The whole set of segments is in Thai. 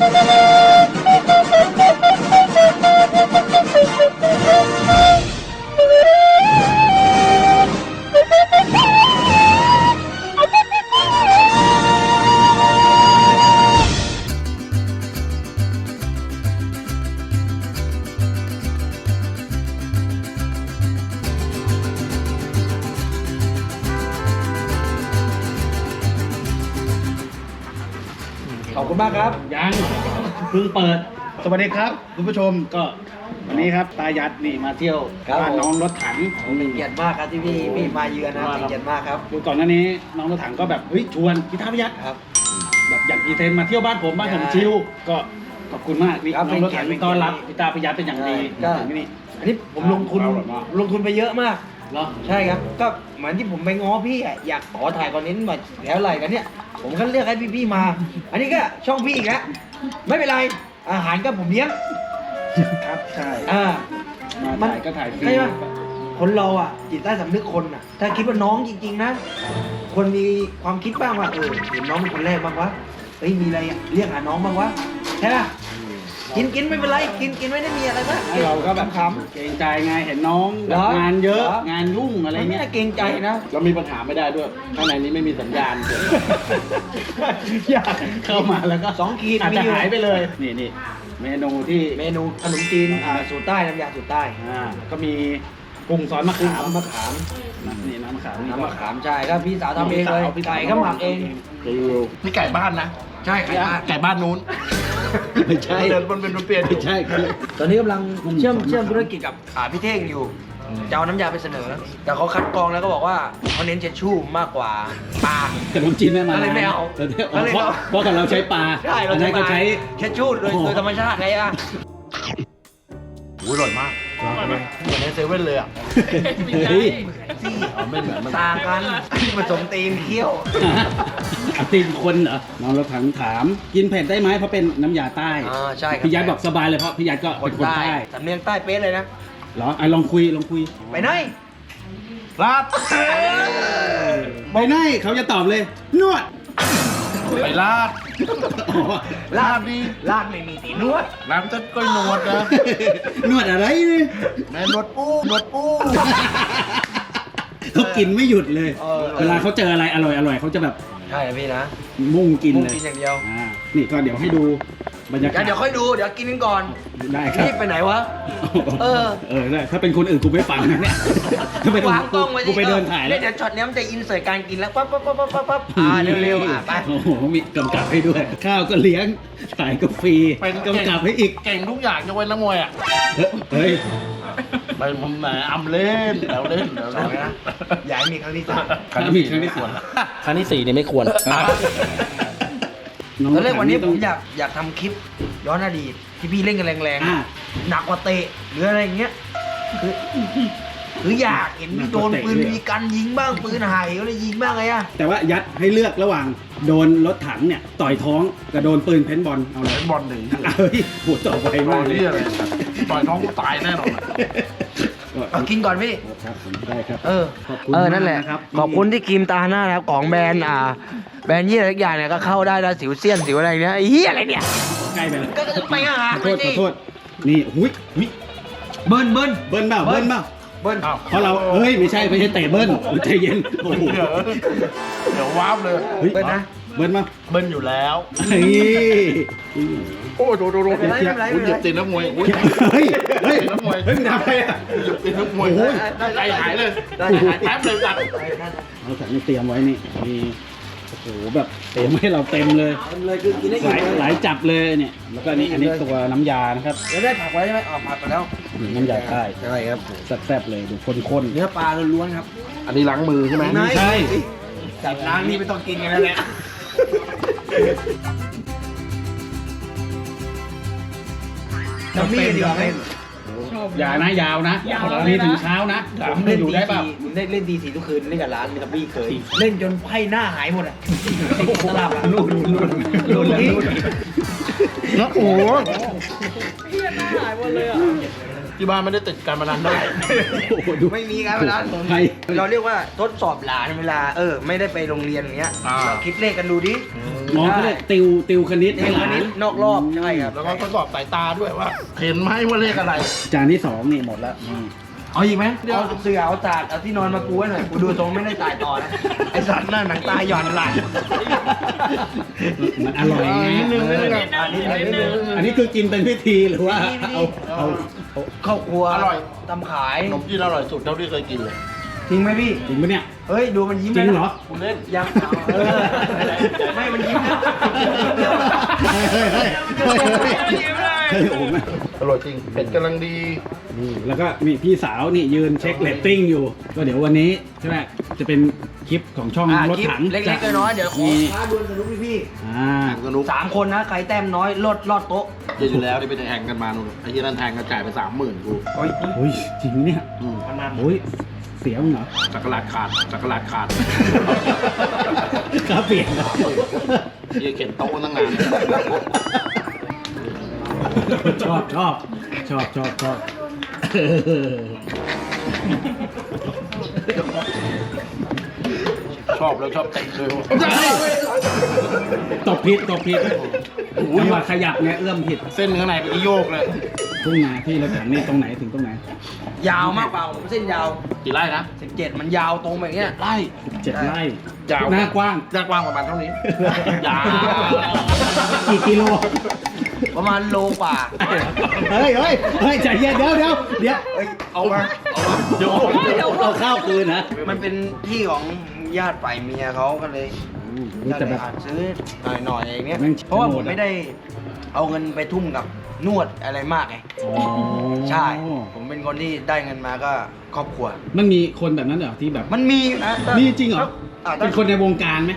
ข ดีครับคุณผู้ชมก็วันนี้ครับตายัดนี่มาเที่ยวครับ บ้านน้องรถถังเป็นเกียรติมากครับที่พี่พี่มาเยือนนะเป็นเกียรติมากครับดูก่อนหน้านี้น้องรถถังก็แบบเฮ้ยชวนพี่ท้าพยัดครับ แบบอยากกีเทนมาเที่ยวบ้านผมบ้านผมใช่ชิลก็ขอบคุณมากนี่ครับน้องรถถังเป็นเกียรติต้อนรับพี่ตาพยัดเป็นอย่างดีก็ถึงที่นี่อันนี้ผมลงทุนเอาแบบว่าลงทุนไปเยอะมาก เหรอ ใช่ครับ ก็เหมือนที่ผมไปง้อพี่อะอยากขอถ่ายคอนเทนต์มาแล้วอะไรกันเนี่ย ผมก็เลือกให้พี่ๆมา อันนี้ก็ช่องพี่อีกแล้วไม่เป็นไร อาหารก็ผมเลี้ยงครับใช่อ่ามามันถ่ายก็ถ่ายฟรี ใช่ไหมคนเราอะ จิตใต้สำนึกคนอะ ถ้าคิดว่าน้องจริง ๆ นะคนมีความคิดบ้างว่าเออเห็นน้องเป็นคนแรกบ้างวะเฮ้ยมีอะไรอะเรียกหาน้องบ้างวะใช่ป่ะ กินกินไม่เป็นไร กินกินไม่ได้มีอะไรมากให้เราก็แบบขำเกรงใจไงเห็นน้องเหแบรบองานเยอะเหรอ งานยุ่งๆอะไรมันไม่เงี้ยได้เกรงใจนะ เรามีปัญหาไม่ได้ด้วยข้างในนี้ไม่มีสัญญาณ อยากเข้ามาแล้วก็สองขีดอาจมีจะอยู่ หายไปเลยนี่นี่เมนูที่เมนูขนมจีนอ่าสูตรใต้น้ำยาสูตรใต้อ่าก็มีกุ้งซอสมะกุ้งขามมะขามนี่น้ำมะขามน้ำมะขามใช่ก็พี่สาวทำเองเลยพี่สาวไก่ก็หมักเองนี่ไก่บ้านนะ ใช่ไก่บ้าน ไก่บ้านนู้น ไม่ใช่เดินมันเป็นเปลี่ยนไม่ใช่ครับตอนนี้กำลังกุ้งเชื่อมสดมะขามเชื่อมธุรกิจกับอ่าพี่เท่งอยู่จะเอาน้ำยาไปเสนอ แต่เขาคัดกรองแล้วก็บอกว่าเขาเน้นเชดชู่มากกว่าปลาขนมจีนไม่มาก็เลยไม่เอาแต่เนี่ยก็เลยเพราะเอาเพราะกับเราใช้ปลาใช่เราอันนั้นก็ใช้เชดชู่โดยโอ้โหโดยธรรมชาติไงอะอุ้ย อร่อยมากเหมือนในเซเว่นเลยอะเฮ้ยซี่อ๋อไม่เหมือนมันต่างกันผสมตีนเคี่ยวอาตีนคนเหรอ น้องเราถังถาม กินเผ็ดได้ไหมเพราะเป็นน้ำยาใต้อ่าใช่ครับ พี่ยัดบอกสบายเลยเพราะพี่ยัดก็คเป็นนคนใต้ ใต้สำเนียงใต้เป๊ะเลยนะ เหรออะลองคุยลองคุยไปไหนครับไปไหนเขาจะตอบเลย นวด ไปลาดอ๋อ ลาดดีลากไม่มีตีนวดร้านเต้นก้อยนวดนะนวดอะไรนี่แม่นวดปูนวดปูเขากินไม่หยุดเลยเออเวลาเขาเจออะไรอร่อยอร่อยเขาจะแบบ ใช่พี่นะมุ่งกินมุ่งเลยกินอย่างเดียวอ่านี่ก็เดี๋ยวให้ดูบรรยากาศเดี๋ยวค่อยดูเดี๋ยวกินกันก่อนได้ครับรีบไปไหนวะ เออ เออได้ถ้าเป็นคนอื่นกูไม่ฟังนะเนี่ยถ้าเป็นวางกล้องไว้กูไปเดินถ่ายแล้วเดี๋ยวช็อตเนี้ยมันจะอินเสิร์ตการกินแล้วปั๊บปั๊บปั๊บปั๊บปั๊บปั๊บอ่าเร็วๆอะไปโอ้โหมีกำกับให้ด้วย ข้าวก็เลี้ยงถ่ายก็ฟรีเป็นกำกับให้อีกเก่งทุกอย่างยกเว้นนักมวยอะเฮ้ย ไปผมแหมอำเล่นแล้วเล่นแล้วสองเล่นนะอย่าให้มีครั้งที่สามถ้ามีครั้งที่สามครั้งที่สี่นี่ไม่ควรตอนแรกวันนี้ผมอยากอยากทำคลิปย้อนอดีตที่พี่เล่นกันแรงอ่าๆหนักกว่าเตะหรืออะไรอย่างเงี้ยคือคืออยากเห็นพี่โดนปืนมีกันยิงบ้างปืนหายก็เลยยิงบ้างไงอะแต่ว่ายัดให้เลือกระหว่างโดนรถถังเนี่ยต่อยท้องกับโดนปืนเพนบอลเอาเลยเล่นบอลหนึ่งเฮ้ยโหต่อไปบอมากลเลยนี่อะไร ต่อยท้องกูตายแน่นอนอะเอากินก่อนพี่ ครับผมได้ครับ เออ ขอบคุณเออ นั่นแหละ มากนะครับ ขอบคุณที่ครีมตาหน้านะครับของแบรนด์อ่า แบรนด์ยี่อะไรสักอย่างเนี่ยก็เข้าได้แล้วสิวเซียนสิวอะไรเนี่ยไอ้เหี้ยอะไรเนี่ย ใกล้ไปแล้วก็จะไปหาขอโทษขอโทษนี่หุยหุยเบิ้ลเบิ้ลเบิ้ลเปล่าเบิ้ลเปล่าเบิ้ลอ้าวเพราะเราเฮ้ยไม่ใช่ไม่ใช่เตะเบิ้ลใจเย็นโอ้โหเดี๋ยวเดี๋ยววาร์ปเลย เฮ้ยเบิ้ลนะ เบิ้ลมาเบิ้ลอยู่แล้ว เฮ้ยโอ้โดโดโดไม่เป็นไรไม่เป็นไรคุณเหยียบตีนนักมวยอุ้ยเฮ้ยเฮ้ยนักมวยเฮ้ยมึงทำอะไรอะเหยียบตีนนักมวยโอ้ยใจหายเลยได้ใจหายแป๊บเลยจัดเราสั่งเตรียมไว้นี่มีโอ้โหแบบเต็มให้เราเต็มเลยเต็มเลยคือกินได้หอิ่ลายมเลยหลายจับเลยเนี่ยแล้วก็อันนี้อันนี้ตัวน้ำยานะครับแล้วได้ผักไว้ใช่ไหมอ๋อผักไปแล้วนี่น้ำยาใต้ใช่ครับแซ่บๆเลยดูข้นเนื้อปลาล้วนๆครับอันนี้ล้างมือใช่ไหมไม่ใช่จับล้างนี่ไม่ต้องกินกันแล้วแหละ น้ำมีดีกว่าไหมๆอย่านะยาวนะมีถึงเช้านะผมเล่นอยู่ดีได้เปล่าสี่เล่นเล่นดีสี่ทุกคืนเล่นกับร้านมีทับบี้เคย เล่นจนไพ่หน้าหายหมดอะตลับอะนู่นนู่นนู่นรุ่นนี้แล้วโอ้โหที่บ้านไม่ได้ติดการพนันด้วยโอ้โหดูไม่มีการพนันใครเราเรียกว่าทดสอบหลานเวลา เออ ไม่ได้ไปโรงเรียนอย่างเงี้ยอ่าเราคิดเลขกันดูดิ หมอเขาเรียกติวติวคณิตเด็ให้กหคลานนี้นอกรอบใช่ครับ แล้วก็ทดสอบสายตาด้วยว่า เห็นไหมว่าเลขอะไร จานที่สองนี่หมดแล้วนี่เอาอีกไหมเอาเสือเอาจาดเอาที่นอนมากูไว้หน่อยกูดูตรงไม่ได้จ่ายต่อนะไอสัตว์หน้าหนังตาหย่อนหลังมันอร่อยไงนิดนึงนิดนึงอันนี้นิดนึงอันนี้คือกินเป็นพิธีหรือว่าเอาเอาเอาเข้าครัวอร่อยทำขายขนมจีนอร่อยสุดเท่าที่เคยกินเลย จริงไหมพี่ จริงปะเนี่ย เฮ้ยดูมันยิ้มจริงลยนะเหรอคุณเล่นยังเออไม่มันยิ้มนะเฮ้ยเฮ้ยเฮ้ยเฮ้ยเฮ้ยโอ้โหแม่อร่อยจริงเผ็ดกำลังดีนี่แล้วก็มีพี่สาวนี่ยืนเช็คเรตติ้งอยู่ ก็เดี๋ยววันนี้ใช่ไหมจะเป็นคลิปของช่องอะรถคลิปถังเล็กๆน้อยๆเดี๋ยวขอมีท้าดวลสนุกพี่พี่อ่าสนุกสามคนนะใครแต้มน้อยลดลอดโต๊ะเยอะอยู่แล้วที่ไปแทงกันมานู่นไอ้ที่นั่นแทงกันจ่ายไปสามหมื่นกูโอ้ยโอ้ยจริงเนี่ยอืมพนันโอ้ย เสียมั้งเหรอจักรลาดขาดจักรลาดขาดกราเปลี่ยนเยี่ยเข็นโต๊ะตั้งนานชอบชอบชอบชอบชอบเออชอบแล้วชอบเตะเลยตบผิดตบผิดจังหวะขยับไงเอื้อมผิด เส้นข้างในเป็นโยกเลยพุ่งมาที่รถถังนี่ตรงไหนถึงตรงไหน ยาวมากเปล่าผมเส้นยาว กี่ไร่นะสิบเจ็ดมันยาวตรงแบบเนี้ย ไร่เจ็ดไร่ยาวหน้ากว้าง หน้ากว้างประมาณเท่านี้ ยาว กี่กิโล ประมาณโลกว่า เฮ้ยเฮ้ยเฮ้ยใจเย็นเดี๋ยวเดี๋ยวเดี๋ยวเอ้ยเอามาเอามาเดี๋ยวเอาข้าวคืนนะมันเป็นที่ของญาติฝ่ายเมียเขาก็เลยก็แต่เลแบยบ อาจซื้อหน่อยๆอย่างเงี้ย แม่ง เพราะว่าโหผดมอะไม่ได้เอาเงินไปทุ่มกับ นวดอะไรมากไงอ๋อใช่ ผมเป็นคนที่ได้เงินมาก็ครอบครัว มันมีคนแบบนั้นเหรอที่แบบมันมีนะแต่มีจริงเหรออ่าเป็นคนในวงการไหม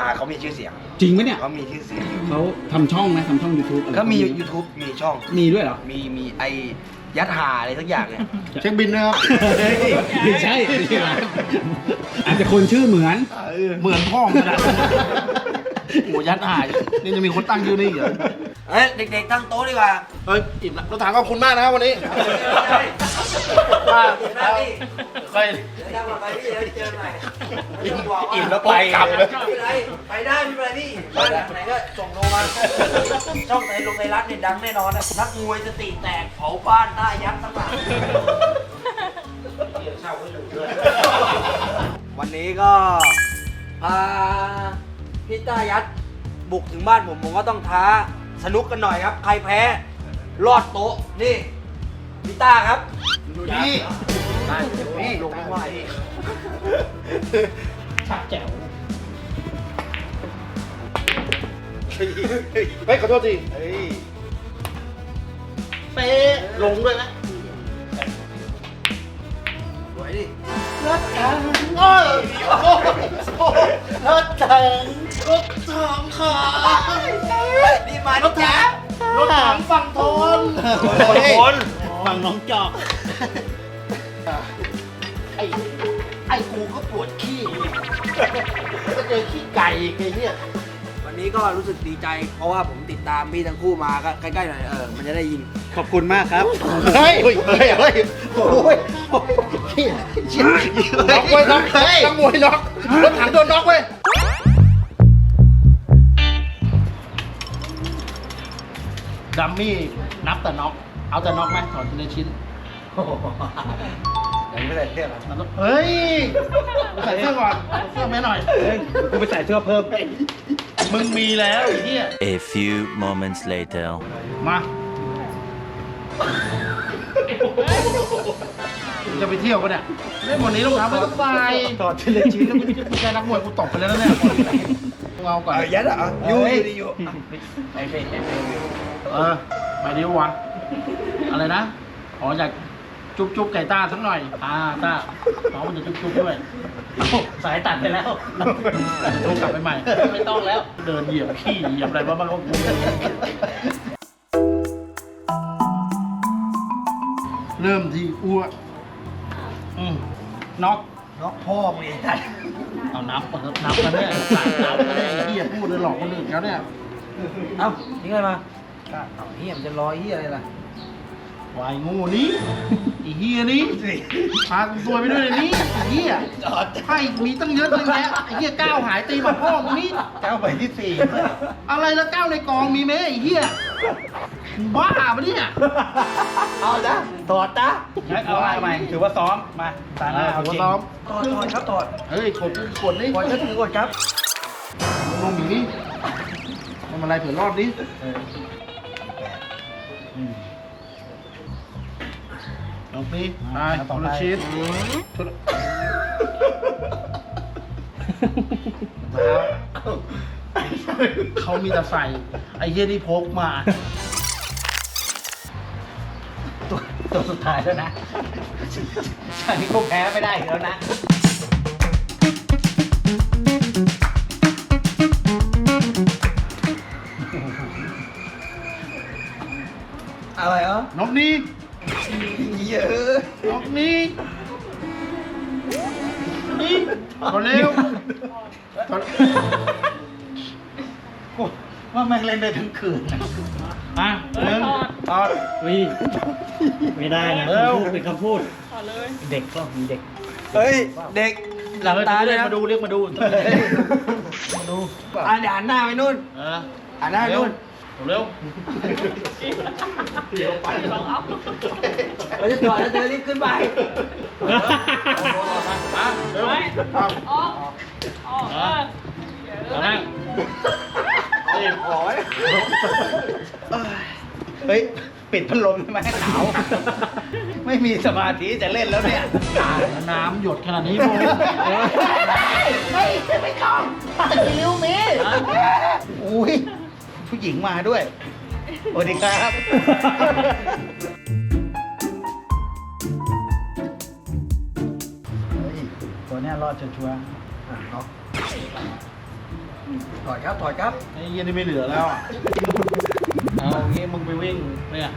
อ่าเขามีชื่อเสียงจริงไหมเนี่ยเขามีชื่อเสียงอยู่เขาทำช่องไหมทำช่อง YouTube อะไรก็มี YouTube มีช่องมีด้วยเหรอมีมีไอยัดหาอะไรสักอย่างเนี่ย เช็คบินนะครับเฮ้ยไม่ใช่ไม่ใช่ร้านอาจจะคนชื่อเหมือน เหมือนพ่อมึงนะโอ้ยัดหายนี่จะมีคนตั้งชื่อนี่เหรอ เอ้ยเด็กๆตั้งโต๊ะดีกว่าเฮ้ยอิ่มแล้วรถถังขอบคุณมากนะครับวันนี้ป้าเดี๋ยวนะพี่ค่อยเดี๋ยวทำอะไรพี่เดี๋ยวเจอใหม่อิ่มแล้วไปกลับเลยไม่เป็นไรไปได้ไม่เป็นไรพี่บ้านหลังไหนก็ส่งโลมาช่องไหนลงในรัฐเนี่ยดังแน่นอนนะนักมวยสติแตกเผาบ้านได้ยัดทั้งหลังวันนี้ก็พาพี่ต้ายัดบุกถึงบ้านผมผมก็ต้องท้า สนุกกันหน่อยครับ ใครแพ้รอดโต๊ะ นี่พี่ต้าครับ ดูนี่ได้พี่ลงไม่ไหวพี่ชักแจ๋วเฮ้ยขอโทษทีเฮ้ยเป๊ะลงด้วยนะสวยดิรถถังโอ้ยรถถังรถถังขานี่มาดิจ้ารถถังฝั่งทนคนฝั่งน้องจอกไอ้ไอ้กูก็ปวดขี้ก็เจอขี้ไก่อีกไอ้เนี่ยวันนี้ก็รู้สึกดีใจ เพราะว่าผมติดตามพี่ทั้งคู่มาก็ใกล้ๆหน่อยเออมันจะได้ยินขอบคุณมากครับเฮ้ยเฮ้ยเฮ้ยเฮ้ยโอ้ยเชี่ยเชี่ยน็อกเว้ยน็อกเฮ้ยนักมวยน็อกรถถังโดนน็อกเว้ย ดัมมี่นับแต่น็อกเอาแต่น็อกไหมถอนทีละชิ้นยังไม่ได้เรื่องอะเฮ้ยใส่เสื้อก่อนเอาเสื้อแม่หน่อย กูไปใส่เสื้อเพิ่มมึงมีแล้วไอ้เหี้ย A few moments later. มามึงจะไปเที่ยวปะเนี่ยเล่นวันนี้ต้องทำให้ต้องไปถอดทีละชิ้นแล้วไม่ใช่นักมวยกูตบไปแล้วนะเนี่ยมึงเอาก่อน เออยัดอะอยู่อยู่ดีอยู่ไอ้เฟยไอ้เฟย เออ ไปดิวะ อะไรนะอ๋ออยากจุ๊บจุ๊บไก่ต้าสักหน่อยอ่าต้าน้องมันจะจุ๊บจุ๊บด้วยเอ้าสายตัดไปแล้วโทรกลับไปใหม่ ไม่ต้องแล้ว เดินเหยียบขี้เหยียบอะไรบ้างก็กูเริ่มที่อ้วกอืมน็อกน็อกพ่อมึงไอ้สัตว์เอานับก่อนเถอะนับกันเนี่ยสายนับกันเนี่ยไอ้เหี้ยพูดเลยหลอกคนอื่นเขาเนี่ย เอ้าทิ้งอะไรมา เอ้าเฮียมันจะรอเฮียอะไรล่ะวายงูนี่ไอ้เฮียนี่พากูซวยไปด้วยเลยนี่ไอ้เฮียให้มีตั้งเยอะตั้งแยะไอ้เฮียก้าวหายตีมาพ่อมึงนี่ก้าวไปที่สี่อะไรแล้วก้าวในกองมีไหมไอ้เฮียมึงบ้าปะเนี่ย เอาจ้ะถอดจ้ะเอาใหม่ถือว่าซ้อม มาตาหน้าเอาเอาจจริริงงถอดถอดครับถอดเฮ้ยกดกดนี่กดก็ถือกดครับลงอยู่นี่ทำอะไรเผื่อรอดดิ ลงนี่ไปคนละชิ้นชุดเขามีแต่ใส่ ไอ้เหี้ยนี่พกมา ตัวตัวสุดท้ายแล้วนะชาตินี้ก็แพ้ไม่ได้อีกแล้วนะ นกนี่เยอะนกนี่นี่คนเร็วคนว่าแม่งเล่นได้ทั้งคืนนะอะหนึ่งตอดอุ้ยไม่ได้นะเร็วคำพูดเป็นคำพูดเด็กก็มีเด็ก เฮ้ย เด็กหลับตาเรีเลยยกนะมาดูเรียกมาดูมาดูอะเดี๋ยวหันหน้าไปนู่นเออหันหน้าไปนู่น เร็วเราจะถอดแล้วเธอรีบขึ้นไปมาเร็วเอาเอาเอานั่งนี่โอ้ยเฮ้ย ปิดพัดลมทำไมให้หนาว ไม่มีสมาธิจะเล่นแล้วเนี่ยน้ำหยดขนาดนี้มึงไม่ไม่กล้องคิ้วมีอุ้ย ผู้หญิงมาด้วยสวัสดีครับตัวเนี้ยรอดชัวร์ถอดครับถอดครับ ไอ้เหี้ยนี่ไม่เหลือแล้วอะเอางี้มึงไปวิ่งเนี่ย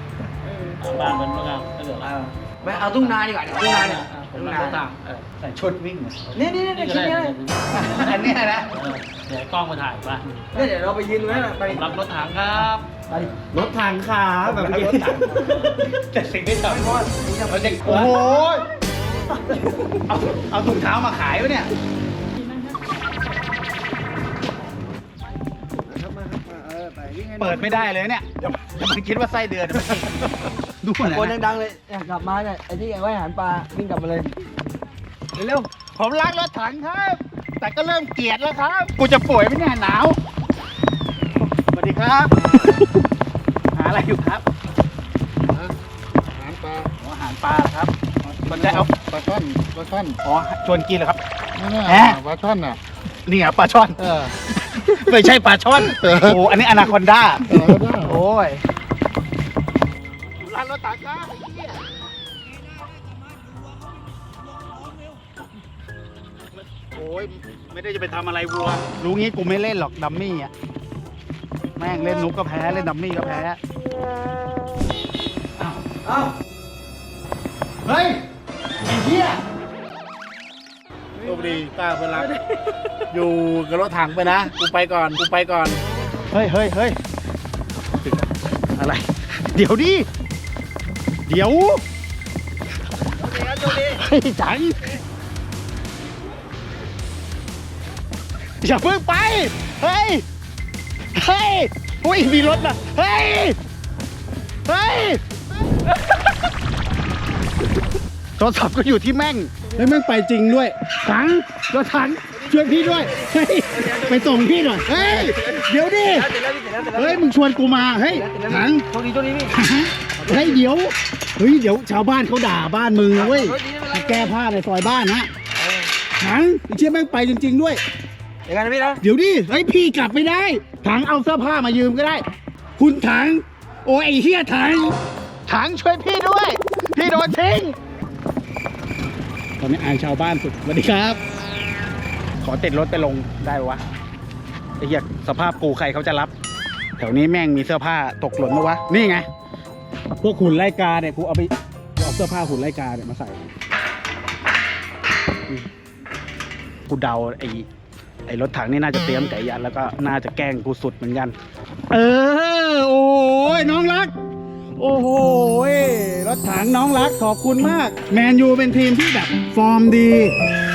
ตามบ้านมันเมื่อไงไม่เหลือแล้วไม่เอาทุ่งนาดีกว่าเดี๋ยวทุ่งนาเนี่ย ผมทุ่งนั่งนารถต่างเออๆใส่ชุดวิ่งเนี่ยนี่นี่นี่นี่ก็ชิ้นได้นี้นะอันเนี้ยนะเออเดี๋ยวกล้องมาถ่ายไปเนี่ยเดี๋ยวเราไปยืนตรงนั้นน่ะไปผมรับรถถังครับไปรถถังขาแบบรถถังแต่สิ่งที่ทำไม่พอนี่จะมันจะโอ้โหเอาเอาถุงเท้ามาขายวะเนี่ยเปิดไม่ได้เลยเนี่ยเดี๋ยวเดี๋ยวมันคิดว่าไส้เดือน ดูหน่คนอยนะดังๆเลยเนี่ยกลับมาเนี่ยไอ้ที่ไอ้ไว้อาหารปลาวิ่งกลับมาเลยเร็วผมรักรถถังครับ แต่ก็เริ่มเกลียดแล้วครับ กูจะป่วยไหมเนี่ยหนาว สวัสดีครับ หาอะไรอยู่ครับ อาหารปลาอ๋ออาหารปลาครับมันจะเอาปลาช่อนปลาช่อนอ๋อชวนกินเหรอครับนี่แหมปลาช่อนอะนี่เหรอปลาช่อน เออ ไม่ใช่ปลาช่อนเออโอ้ อันนี้อนาคอนด้า เออได้ โอ้ย ยไม่ได้จะไปทำอะไรวัว รู้งี้กูไม่เล่นหรอกดัมมี่อะ แม่งเล่นนุกก็แพ้เล่นดัมมี่ก็แพ้เอ้าเฮ้ยไอ้เหี้ยโชคดีป้าเพื่อนรักอยู่กับรถถังไปนะ กูไปก่อน กูไปก่อน เฮ้ยเฮ้ยเฮ้ยอะไร เดี๋ยวดิเดี๋ยวเฮ้ยจัง อย่าเพิ่งไป เฮ้ย เฮ้ยอุ้ยมีรถนะเฮ้ย เฮ้ย โทรศัพท์ก็อยู่ที่แม่งเฮ้ยแม่งไปจริงด้วย ถังรถถังช่วยพี่ด้วย เฮ้ย ไปส่งพี่หน่อย เฮ้ย เดี๋ยวดิ เสร็จแล้วพี่เสร็จแล้วเสร็จแล้วเฮ้ย มึงชวนกูมา เฮ้ย ถัง โชคดีโชคดีพี่ เฮ้ยเดี๋ยว เฮ้ยเดี๋ยวชาวบ้านเขาด่าบ้านมึงนะเว้ยมาแก้ผ้าในซอยบ้านฮะถังไอ้เชี่ยแม่งไปจริง ๆ ด้วย เดี๋ยวกันนะพี่นะเดี๋ยวดิเฮ้ยพี่กลับไม่ได้ ถังเอาเสื้อผ้ามายืมก็ได้ คุณถัง โอ้ยไอ้เฮียถัง ถังช่วยพี่ด้วย พี่โดนทิ้ง ตอนนี้อายชาวบ้านสุดสวัสดีครับ ขอติดรถไปลงได้ปะวะไอ้เหี้ยสภาพกูใครเขาจะรับ แถวนี้แม่งมีเสื้อผ้าตกหล่นปะวะ นี่ไง พวกหุ่นไล่กาเนี่ยกูเอาไปกูเอาเสื้อผ้าหุ่นไล่กาเนี่ยมาใส่อืมกูเดาไอ้ ไอ้รถถังนี่น่าจะเตรียมไก่ยันแล้วก็น่าจะแกล้งกูสุดเหมือนกัน เออ โอ้ยน้องรัก โอ้โหรถถังน้องรักขอบคุณมาก แมนยูเป็นทีมที่แบบฟอร์มดี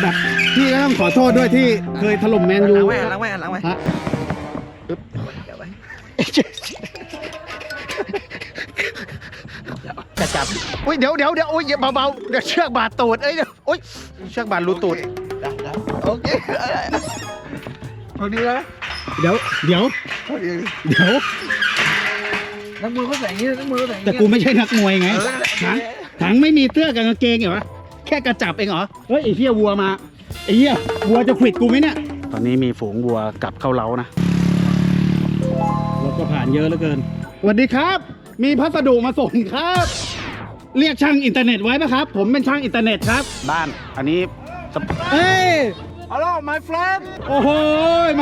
แบบพี่ก็ต้องขอโทษด้วยที่เคยถล่มแมนยูหลังไว้หลังไว้หลังไว้ฮะเดี๋ยวไว้จะจับอุ้ยเดี๋ยวเดี๋ยวเดี๋ยวอุ้ยอย่าเบาๆเดี๋ยวเชือกบาดตูดเอ้ยเดี๋ยวอุ้ยเชือกบาดรูตูดได้ได้โอเค พอดีแล้วนะเดี๋ยว เดี๋ยวพอดีเดี๋ยว นักมวยเขาใส่อย่างนี้นักมวยเขาใส่อย่างแต่นี้กูไม่ใช่นักมวยไง เออถัง ถังไม่มีเสื้อกับกางเกงเหรอวะแค่กระจับเองเหรอ เฮ้ยไอ้เหี้ยวัวมา ไอ้เหี้ยวัวจะขวิดกูไหมเนี่ย ตอนนี้มีฝูงวัวกลับเข้าเล้านะรถก็ผ่านเยอะเหลือเกิน สวัสดีครับ มีพัสดุมาส่งครับ เรียกช่างอินเทอร์เน็ตไว้ปะครับ ผมเป็นช่างอินเทอร์เน็ตครับ บ้าน อันนี้สปเฮ้ย Hello my friend โอ้โห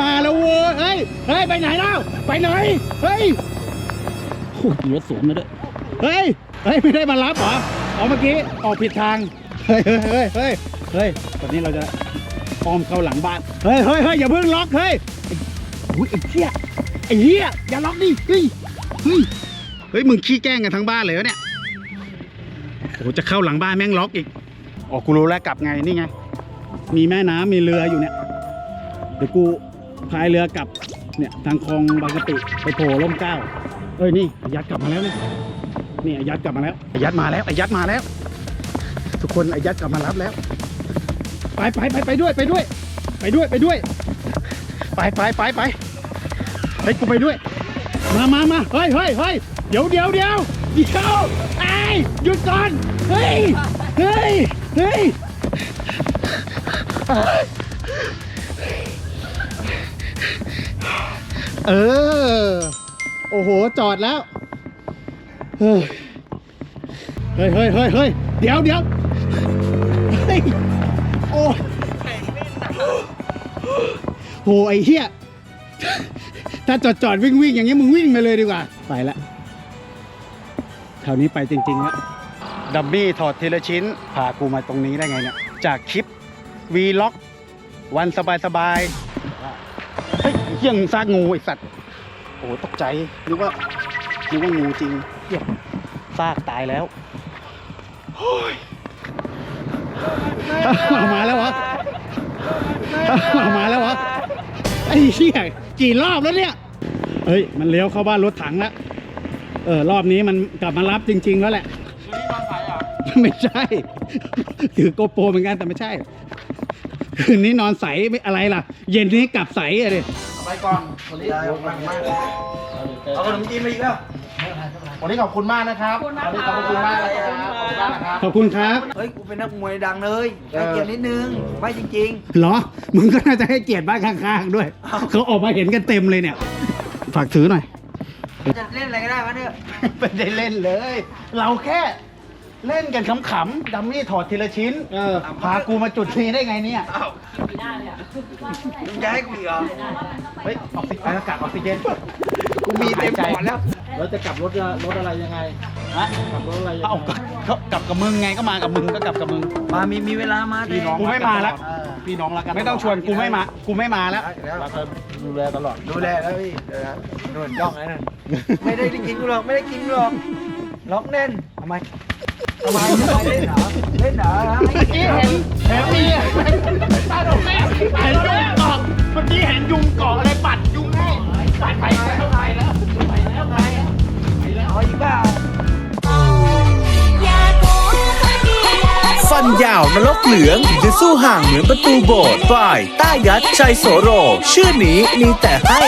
มาแล้วเว้ยเฮ้ยเฮ้ยไปไหนแล้วไปไหนเฮ้ยโอ้ยรถสวนมาด้วยเฮ้ยเฮ้ยไม่ได้มารับเหรออ๋อเมื่อกี้ออกผิดทางเฮ้ยเฮ้ยเฮ้ยเฮ้ยเฮ้ยตอนนี้เราจะอ้อมเข้าหลังบ้านเฮ้ยเฮ้ยเฮ้ยอย่าเพิ่งล็อกเฮ้ยไอ้อุ้ยไอ้เหี้ยไอ้เหี้ยอย่าล็อกดิเฮ้ยเฮ้ยเฮ้ยมึงขี้แกล้งกันทั้งบ้านเลยวะเนี่ยโอ้โหจะเข้าหลังบ้านแม่งล็อกอีกอ๋อกูรู้แล้วกลับไงนี่ไง มีแม่น้ำมีเรืออยู่เนี่ยเดี๋ยวกูพายเรือกลับเนี่ยทางคลองบางกะปิไปโผล่ร่มเกล้าเอ้ยนี่อายัดกลับมาแล้วเนี่ยนี่อายัดกลับมาแล้วอายัดมาแล้วอายัดมาแล้ว ทุกคนอายัดกลับมารับแล้ว ไปไปไปไปด้วยไปด้วย ไปด้วยไปด้วย ไปไปไปไปไปกูไปด้วย มามามาเฮ้ยเฮ้ยเฮ้ยเดี๋ยวเดี๋ยวเดี๋ยวเดี๋ยวไอ้หยุดก่อนเฮ้ยเฮ้ยเฮ้ย เออ โอ้โห จอดแล้ว เฮ้ย เฮ้ยเฮ้ยเฮ้ยเดี๋ยวเดี๋ยวเฮ้ย โอ้โห ไอ้เหี้ย ถ้าจอดจอดวิ่งวิ่งอย่างนี้มึงวิ่งไปเลยดีกว่า ไปละแถวนี้ไปจริงๆแล้วดัมมี่ถอดทีละชิ้น พากูมาตรงนี้ได้ไงเนี่ย จากคลิป วีล็อก วันสบายๆเฮ้ยเฮี้ยงซากงูไอสัตว์ โอ้โหตกใจ นึกว่า นึกว่างูจริงเฮี้ยซากตายแล้วโอ้ยเอามาแล้วเหรอเอามาแล้วเหรอไอ้เหี้ยกี่รอบแล้วเนี่ย เฮ้ย มันเลี้ยวเข้าบ้านรถถังแล้ว เออ รอบนี้มันกลับมารับจริง ๆ แล้วแหละไม่ใช่ ถือโกโปรเหมือนกันแต่ไม่ใช่ คืนนี้นอนใสไม่อะไรล่ะ เย็นนี้กลับใสอะดิเอาไปก่อนวันนี้ได้ขอบคุณมากเอาขนมจีนมาอีกแล้ววันนี้ขอบคุณมากนะครับวันนี้ขอบคุณมากนะครับขอบคุณมากนะครับขอบคุณครับ เฮ้ย กูเป็นนักมวยดังเลยให้เกียรตินิดนึง ไม่จริงเหรอ มึงก็น่าจะให้เกียรติบ้านข้างๆด้วย เขาออกมาเห็นกันเต็มเลยเนี่ย ฝากถือหน่อยๆจะเล่นอะไรก็ได้วะเนี่ยไม่ได้เล่นเลย เราแค่ เล่นกันขำๆดัมมี่ถอดทีละชิ้นเออพากูมาจุดนี้ได้ไงเนี่ยอ้าวมึงจะให้กูอีกเหรอเฮ้ยออกซิเจนอากาศออกซิเจนกูมีเต็มปอดแล้วแล้วจะกลับรถรถอะไรยังไงฮะกลับรถอะไรยังไงเอาก็ก็กลับกับมึงไงก็มากับมึงก็กลับกับมึงมามีมีเวลามาพี่น้องกูไม่มาแล้วพี่น้องรักกันไม่ต้องชวนกูไม่มากูไม่มาแล้วแล้วรักกันดูแลตลอดดูแลแล้วพี่เดี๋ยวนะนุ่นย่องไอ้นั่นไม่ได้กินกูหรอกไม่ได้กินกูหรอกล็อกแน่นทำไม ทำไมทำไมเล่นเหรอเล่นเหรอเมื่อกี้เห็นเห็นมีตาดอกแม่เห็นยุงเกาะเมื่อกี้เห็นยุงเกาะอะไรปัดยุงให้ปัดไปแล้วไปแล้วไปแล้วไปแล้วเอาอีกเปล่าฟันยาวนรกเหลืองจะสู้ห่างเหมือนประตูโบสถ์ฝ่ายต้ายัดชัยโสโร ชื่อนี้มีแต่ให้